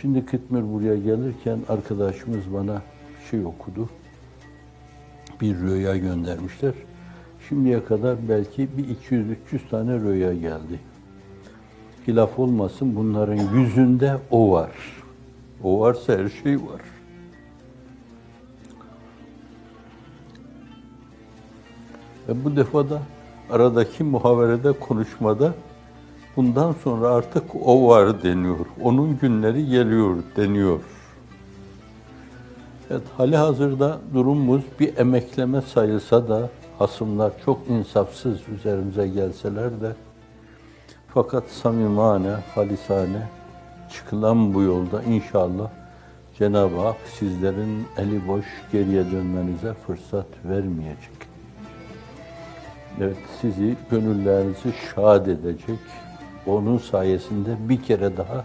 Şimdi Kıtmir buraya gelirken arkadaşımız bana şey okudu. Bir rüya göndermişler. Şimdiye kadar belki bir 200-300 tane rüya geldi. Hilaf olmasın bunların yüzünde o var. O varsa her şey var. Ve bu defada aradaki muhaverede konuşmada bundan sonra artık o var deniyor. Onun günleri geliyor deniyor. Evet, hali hazırda durumumuz bir emekleme sayılsa da hasımlar çok insafsız üzerimize gelseler de fakat samimane, halisane çıkılan bu yolda inşallah Cenab-ı Hak sizlerin eli boş geriye dönmenize fırsat vermeyecek. Evet, sizi, gönüllerinizi şad edecek. Onun sayesinde bir kere daha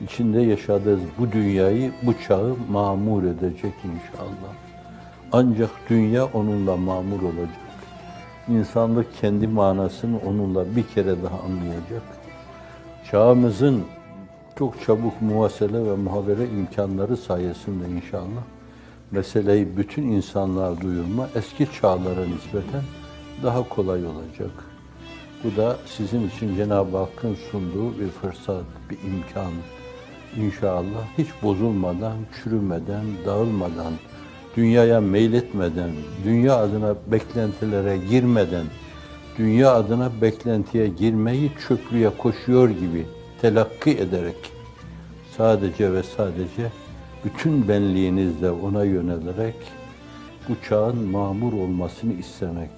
içinde yaşadığınız bu dünyayı, bu çağı mamur edecek inşallah. Ancak dünya onunla mamur olacak. İnsanlık kendi manasını onunla bir kere daha anlayacak. Çağımızın çok çabuk muhasele ve muhabere imkanları sayesinde inşallah meseleyi bütün insanlığa duyurma eski çağlara nispeten daha kolay olacak. Bu da sizin için Cenab-ı Hakk'ın sunduğu bir fırsat, bir imkan. İnşallah hiç bozulmadan, çürümeden, dağılmadan, dünyaya meyletmeden, dünya adına beklentilere girmeden, dünya adına beklentiye girmeyi çöplüğe koşuyor gibi telakki ederek sadece ve sadece bütün benliğinizle ona yönelerek bu çağın mamur olmasını istemek.